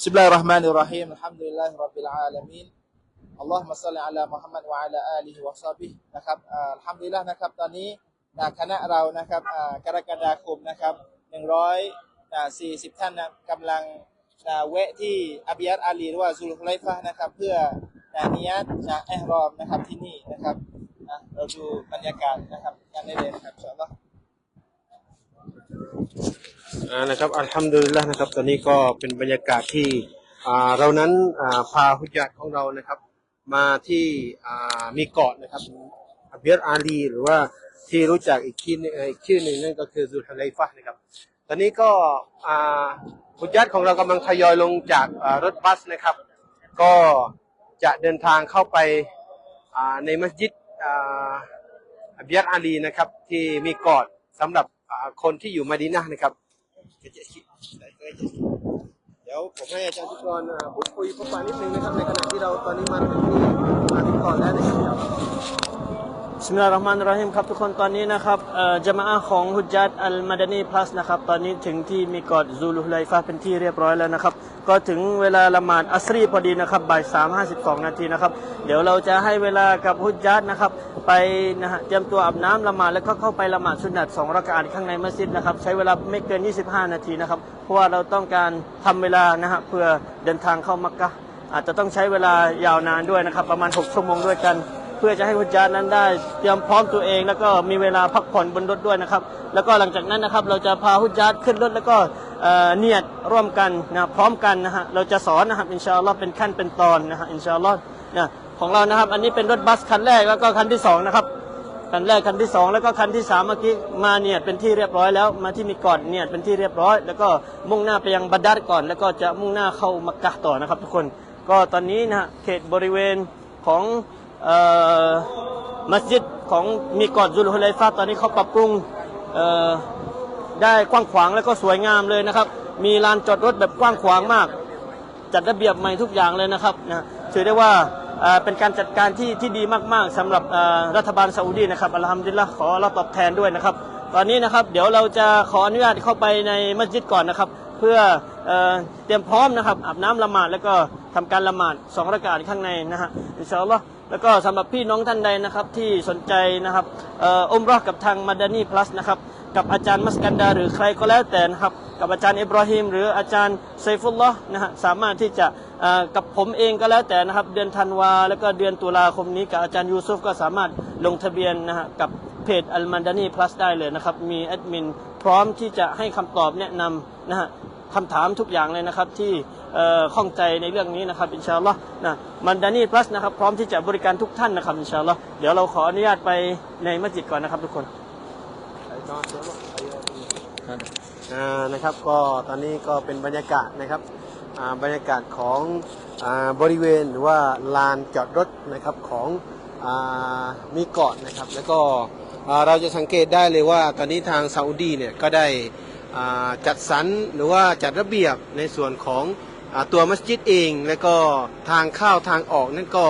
بسم الله الرحمن الرحيم الحمد لله رب العالمين اللهم صل على محمد وعلى آله وصحبه นะครับอ่าอัลฮัมดุลิลละนะครับ ตอนนี้นะคณะเรานะครับอ่ากรกฎาคมนะครับ140 ท่านนะกำลังนะแวะที่อาบิยัตอาลีหรือว่าซุลฮุไลฟะห์นะครับ เพื่อนะนิยัตนะแอฮรอมนะครับที่นี่นะครับนะเราดูบรรยากาศนะครับกันได้เลยนะครับอินชาอัลลอฮ์ อ่า นะครับอัลฮัมดุลิลละนะครับ ตอนนี้ก็เป็นบรรยากาศที่เรานั้นอ่าพาฮุญญาตของเรานะครับ มาที่มีเกาะนะครับอับเบียร์อาลี หรือว่าที่รู้จักอีกชื่อหนึ่งกชื่อหนึ่งนั่นก็คือซุลฮัลไลฟะนะครับ ตอนนี้ก็อ่าฮุญญาตของเรากำลังทยอยลงจากรถบัสนะครับ ก็จะเดินทางเข้าไปในมัสยิดอ่าอับยัดอาลีนะครับที่มีเกอดสำหรับคนที่อยู่มาดีนะนะครับ เดี๋ยวผมให้อาจารย์ทุกคนพูดคุยพบปะนิดนึงนะครับในขณะที่เราตอนนี้มาถึงที่มาถึงก่อนแล้วนะครับ บิสมิลลาฮิรเราะห์มานราะฮีมครับทุกคนตอนนี้นะครับจามะอะห์ของฮุจญัตอัลมาดานีพลัสนะครับตอนนี้ถึงที่มีกอดซูลุฮุไลฟะห์เป็นที่เรียบร้อยแล้วนะครับก็ถึงเวลาละหมาดอัสรีพอดีนะครับบ่ายสามห้าสิบสองนาทีนะครับเดี๋ยวเราจะให้เวลากับฮุจญัตนะครับไปนะฮะเตรียมตัวอาบน้ำละหมาดแล้วก็เข้าไปละหมาดสุนนัตสองรากาตข้างในมัสยิดนะครับใช้เวลาไม่เกิน 25 นาทีนะครับเพราะว่าเราต้องการทำเวลานะฮะเพื่อเดินทางเข้ามักกะอาจจะต้องใช้เวลายาวนานด้วยนะครับประมาณ 6 ชั่วโมงด้วยกัน เพื่อจะให้ฮุจานั้นได้เตรียมพร้อมตัวเอง แล้วก็มีเวลาพักผ่อนบนรถด้วยนะครับ แล้วก็หลังจากนั้นนะครับเราจะพาฮุจาตขึ้นรถแล้วก็เเนียดร่วมกันนะพร้อมกันนะฮะเราจะสอนนะครับอินชาอัลลอฮ์เป็นขั้นเป็นตอนนะฮะอินชาอัลลอฮ์นะของเรานะครับ อันนี้เป็นรถบัสคันแรกแล้วก็คันที่สองนะครับคันแรกคันที่สองแล้วก็คันที่สามเมื่อกี้มาเนียดเป็นที่เรียบร้อยแล้วมาที่มีกอดเนียดเป็นที่เรียบร้อย แล้วก็มุ่งหน้าไปยังบัดดัดก่อน แล้วก็จะมุ่งหน้าเข้ามักกะต่อนะครับ ทุกคนก็ตอนนี้นะฮะเขตบริเวณของ มัสยิดของมีกอดซุลฮุไลฟะห์ตอนนี้เขาปรับปรุงได้กว้างขวางแล้วก็สวยงามเลยนะครับ มีลานจอดรถแบบกว้างขวางมาก จัดระเบียบใหม่ทุกอย่างเลยนะครับนะถือได้ว่าเเป็นการจัดการที่ที่ดีมาก ๆสำหรับรัฐบาลซาอุดีนะครับอัลฮัมดุลิลละขอรับตอบแทนด้วยนะครับ ตอนนี้นะครับเดี๋ยวเราจะขออนุญาตเข้าไปในมัสยิดก่อนนะครับ เพื่อเอ่อเตรียมพร้อมนะครับอาบน้ำละหมาดแล้วก็ ทำการละหมาดสองรากาศข้างในนะฮะอินชาอัลลอฮ์แล้วก็สำหรับพี่น้องท่านใดนะครับที่สนใจนะครับเอ่อมราะห์กับทางมาดานีพลัสนะครับกับอาจารย์มัสกันดา หรือใครก็แล้วแต่นะครับกับอาจารย์อิบราฮิมหรืออาจารย์ไซฟุลลอฮ์นะฮะสามารถที่จะกับผมเองก็แล้วแต่นะครับเดือนธันวา แล้วก็เดือนตุลาคมนี้กับอาจารย์ยูซุฟก็สามารถลงทะเบียนนะฮะกับเพจอัลมันดานีพลัสได้เลยนะครับมีแอดมิน พร้อมที่จะให้คำตอบแนะนำนะฮะคำถามทุกอย่างเลยนะครับที่เอ่อข้องใจในเรื่องนี้นะครับอินชาอัลลอฮ์นะมันดานีพลัสนะครับพร้อมที่จะบริการทุกท่านนะครับอินชาอัลลอฮ์เดี๋ยวเราขออนุญาตไปในมัสยิดก่อนนะครับทุกคนอ่านะครับก็ตอนนี้ก็เป็นบรรยากาศนะครับบรรยากาศของอบริเวณหรือว่าลานจอดรถนะครับของอามีเกาะนะครับแล้วก็ เราจะสังเกตได้เลยว่าตอนนี้ทางซาอุดีเนี่ยก็ได้จัดสรรหรือว่าจัดระเบียบในส่วนของอตัวมัสยิดเอง แล้วก็ทางเข้าทางออกนั่นก็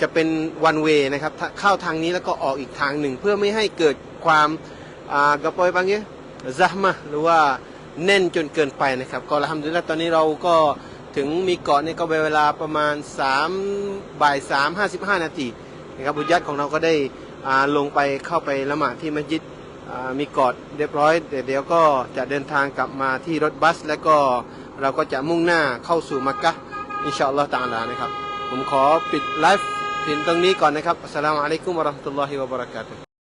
จะเป็นวันเวนะครับเข้าทางนี้แล้วก็ออกอีกทางหนึ่ง เพื่อไม่ให้เกิดความกระปอยบางอย่างซะมะหรือว่าแน่นจนเกินไปนะครับ ก็ทำดูแล้วตอนนี้เราก็ถึงมีเกาะเนี่ยก็เวลาประมาณ3บ่าย3 55 นาทีนะครับบุญยัติของเราก็ได้ ลงไปเข้าไปละหมาดที่มัสยิดมีกอดเรียบร้อยเดี๋ยวก็จะเดินทางกลับมาที่รถบัส แล้วก็เราก็จะมุ่งหน้าเข้าสู่มักกะอินชาอัลลอฮ์ตาลานะครับ ผมขอปิดไลฟ์เพียงตรงนี้ก่อนนะครับอัสสลามุอะลัยกุมวะราะห์มะตุลลอฮิวะบะเราะกาตุฮ์